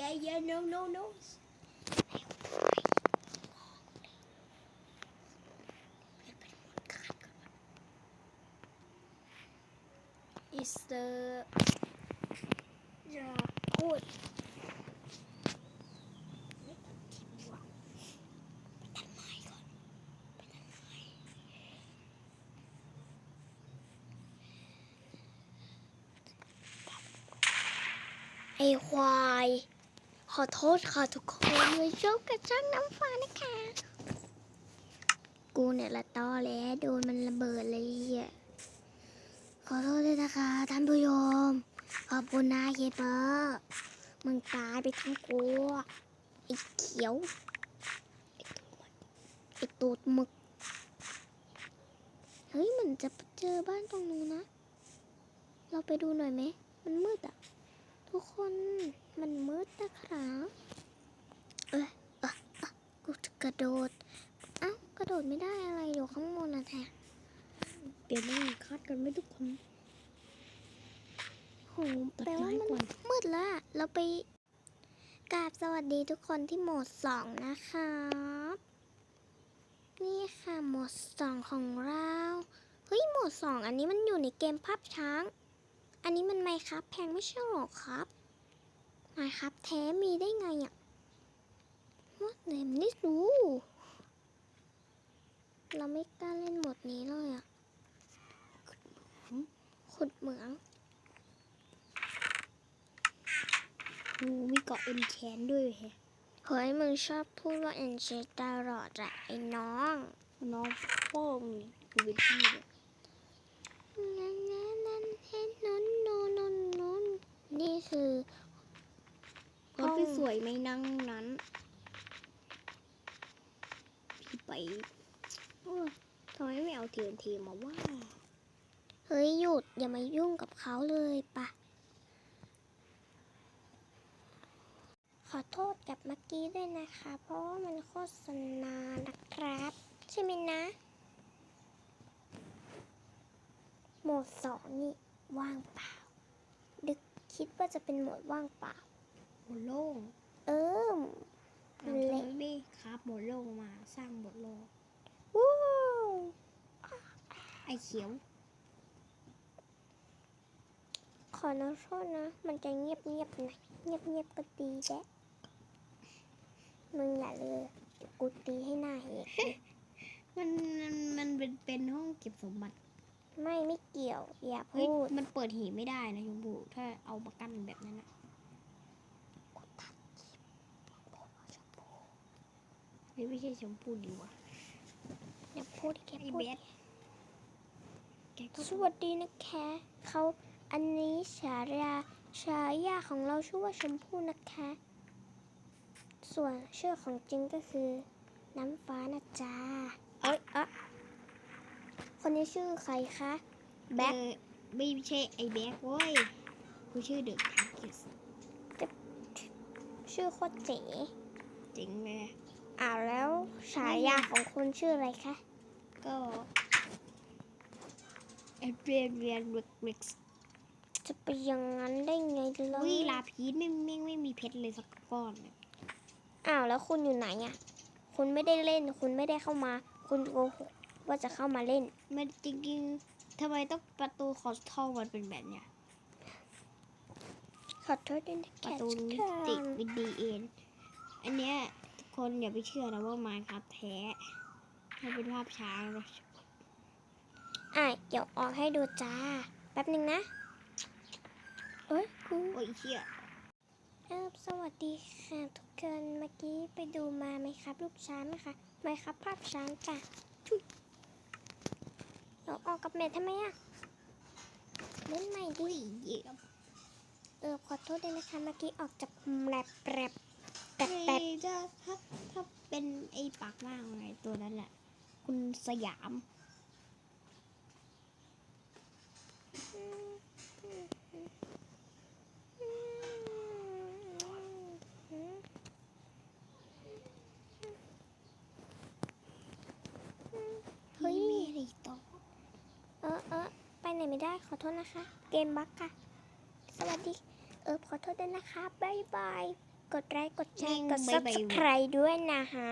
yeah, yeah, no, no, no. It's the yeah, good. a why ขอโทษค่ะทุกคนเลยชอกระจ้างน้ำฟ้านะคะ กูเนี่ยละต้อแล้วโดนมันระเบิดเลยอะขอโทษด้วยนะคะท่านผู้ชมขอบคุณนะเคเปอร์มึงตายไปทั้งกูไอ้เขียวไอ้ตูดมึก เฮ้ยมือนจะเจอบ้านตรงนู้นนะ เราไปดูหน่อยไหม มันมืดอะ ทุกคนมันมืดนะครับเอ้ยอะอะกูจะกระโดด เอ้ากระโดดไม่ได้อะไรอยู่ข้างบนนะแท้เปลี่ยนไม่คาดกันไม่ทุกคนโหตัดแปลว่าไม้มันก่อนมืดแล้วอะเราไปกราบสวัสดีทุกคนที่โหมดสองนะครับนี่ค่ะโหมดสองของเรา เฮ้ยโหมดสองอันนี้มันอยู่ในเกมภาพช้าง อันนี้มันไมครับแพงไม่ใช่หรอครับไมครับแท้มีได้ไงอะ่ะว่าเดมนี่รู้ เราไม่กล้าเล่นหมดนี้เลยอะ ขุดเหมืองดูมีเกาะเอ็นแชนด้วยแฮะเฮ้ยมึงชอบพูดว่าเอ็นเชนตลอดอะไอ้น้อง น้องพ่อมึงกูเป็นพี่เลยนั่นนั่นนั่นเห็นนน คือรถพี่สวยไหมนั่งนั้น พี่ไปเออทำไมไม่เอาเทียนทีมาว่า เฮ้ยหยุดอย่ามายุ่งกับเขาเลยปะ ขอโทษกับเมื่อกี้ด้วยนะคะ เพราะว่ามันโฆษณานะครับ ใช่ไหมนะ โหมดสองนี่ว่างเปล่าดึก คิดว่าจะเป็นโหมดว่างเปล่า หมดโล่งเออทำไมไม่คราบหมดโล่งมาสร้างหมดโล่งวู้ไอ้เขียว ขอโทษนะ มันจะเงียบเงียบๆหนะเงียบเงียบๆก็ดีแหละมึงอย่าเลยเดี๋ยวกูตีให้หน้าเหกเลยมันมันมันเป็นเป็นห้องเก็บสมบัติ ไม่ไม่เกี่ยว อย่าเฮ้ยพูดมันเปิดหีไม่ได้นะชมพูถ้าเอามากั้นแบบนั้นนะเฮ้ยไม่ใช่ชมพูดีวะอย่าพูดแค่ไอ้พูเบดสแกก็สวัสดีนะคะเขาอันนี้ฉายาฉายาของเราชื่อว่าชมพู่นะคะ ส่วนชื่อของจริงก็คือ น้ำฟ้านะจ๊ะเอ้ยอะ คนนี้ชื่อใครคะแบ็คเออไม่ใช่ไอ้แบ็คเว้ยกูชื่อเดอะทาร์กิสชื่อโคตรเจ๋เจ๋งเลยอ้าวแล้วฉายาของคุณชื่ออะไรคะ ก็เอเรียนเรียนริกริกจะไปอยังงั้นได้ไงล่ะวิลาพีชไม่ไม่ไม่มีเพชรเลยสักก้อนเลยอ้าวแล้วคุณอยู่ไหนอะ คุณไม่ได้เล่น คุณไม่ได้เข้ามา คุณโกหก ว่าจะเข้ามาเล่น มันจริงๆทำไมต้องประตูคอสทอลมันเป็นแบบเนี้ยขอโทษด้วยนะปแคระทตูนี้ค่ะติดวิดีเอ็นอันเนี้ยทุกคนอย่าไปเชื่อนะว่าไมค์ครับแท้มันเป็นภาพช้านะอะเดี๋ยวออกให้ดูจ้า แป๊บหนึ่งนะเอ้ยกูโอ้ยเชี่ยเออสวัสดีค่ะทุกคนเมื่อกี้ไปดูมาไหมครับ ลูกช้างนะคะไหมครับภาพช้างจ้ะชุย เราออกกับแมททำไมอะเล่นใหม่ดิเออขอโทษด้วยนะคะเมื่อกี้ออกจากแรบแรบแปบแปแต่บถ้าถ้าถ้าเป็นไอ้ปากล่างไงตัวนั้นแหละคุณสยาม เฮ้ย มีอะไรต่อ เออเออ ไปไหนไม่ได้ขอโทษนะคะ เกมบั๊กค่ะ สวัสดี เออขอโทษด้วยนะคะบายบาย กดไลค์กดแชร์กดบ๊ายบาย subscribe ด้วยนะฮะ